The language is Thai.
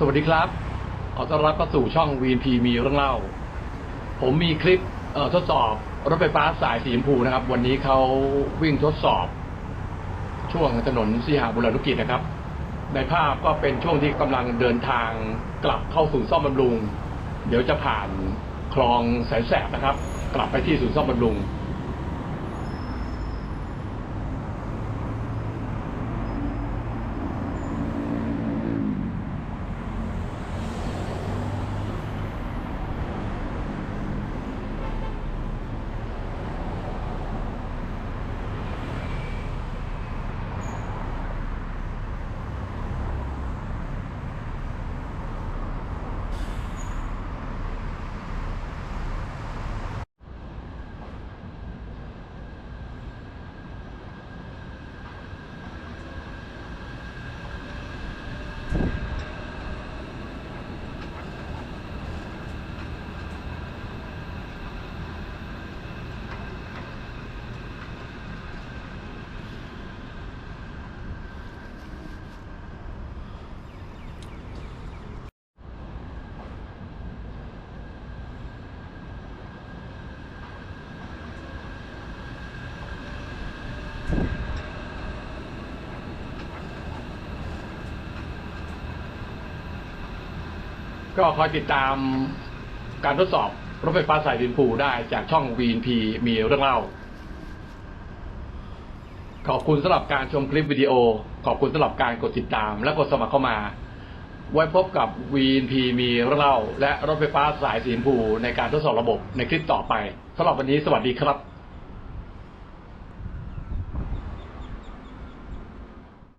สวัสดีครับ ขอต้อนรับเข้าสู่ช่อง VNP มีเรื่องเล่า ผมมีคลิปทดสอบรถไฟฟ้าสายสีชมพูนะครับ วันนี้เขาวิ่งทดสอบ ช่วงถนนสีหาบุรณุกิจนะครับ ในภาพก็เป็นช่วงที่กำลังเดินทางกลับเข้าสู่ซ่อมบำรุง เดี๋ยวจะผ่านคลองแสนแสบนะครับ กลับไปที่ศูนย์ซ่อมบำรุง ก็คอยติดตามการทดสอบรถไฟฟ้าสายดินผูได้จากช่อง VNP มีเรื่องเล่า ขอบคุณสำหรับการชมคลิปวิดีโอ ขอบคุณสำหรับการกดติดตาม และกดสมัครเข้ามา ไว้พบกับ VNP มีเรื่องเล่า และรถไฟฟ้าสายสีชมพูในการทดสอบระบบในคลิปต่อไปสำหรับวันนี้สวัสดีครับ